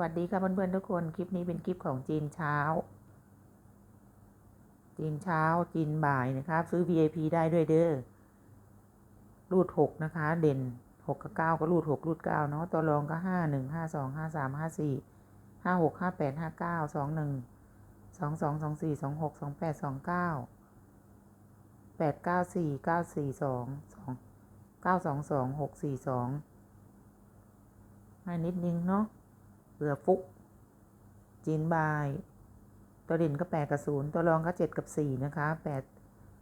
วัสดีค่ะเพื่อนๆทุกคนคลิปนี้เป็นคลิปของจีนเช้า จีนเช้าจีนบ่ายนะครับซื้อ VIP ได้ด้วยเด้อรูดหกนะคะ เด่นหกกับเก้าก็รูดหกรูดเก้าเนาะตัวรองก็ห้าหนึ่งห้าสองห้าสามห้าสี่ห้าหกห้าแปดห้าเก้าสองหนึ่งสองสองสองสี่สองหกสองแปดสองเก้าแปดเก้าสี่เก้าสี่สองสองเก้าสองสองหกสี่สองให้นิดนึงเนาะ เรือฟุก จีนบาย ตัวเด่นก็แปดกับศูนย์ตัวรองก็เจ็ดกับสี่นะคะแปด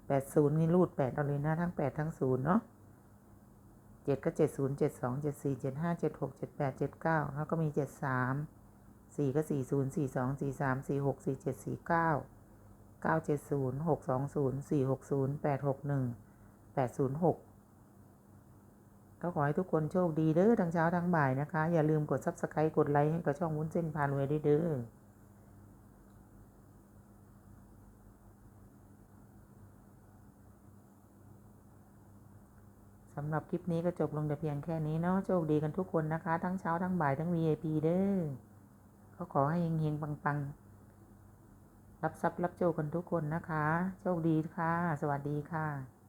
แปดศูนย์นี่รูดแปดเอาเลยนะทั้งแปดทั้งศูนย์เนาะเจ็ดก็เจ็ดศูนย์เจ็ดสองเจ็ดสี่เจ็ดห้าเจ็ดหกเจ็ดแปดเจ็ดเก้าแล้วก็มีเจ็ดสามสี่ก็สี่ศูนย์สี่สองสี่สามสี่หกสี่เจ็ดสี่เก้าเก้าเจ็ดศูนย์หกสองศูนย์สี่หกศูนย์แปดหกหนึ่งแปดศูนย์หก ก็ขอให้ทุกคนโชคดีเด้อทั้งเช้าทั้งบ่ายนะคะ อย่าลืมกด subscribe กดไลค์ให้กับช่องวุ้นเส้นพารวด้วยเด้อสำหรับคลิปนี้ก็จบลงแต่เพียงแค่นี้เนาะโชคดีกันทุกคนนะคะ ทั้งเช้าทั้งบ่ายทั้ง VIP เด้อก็ขอให้เฮงๆปังๆ รับทรัพย์รับโชคกันทุกคนนะคะ โชคดีค่ะ สวัสดีค่ะ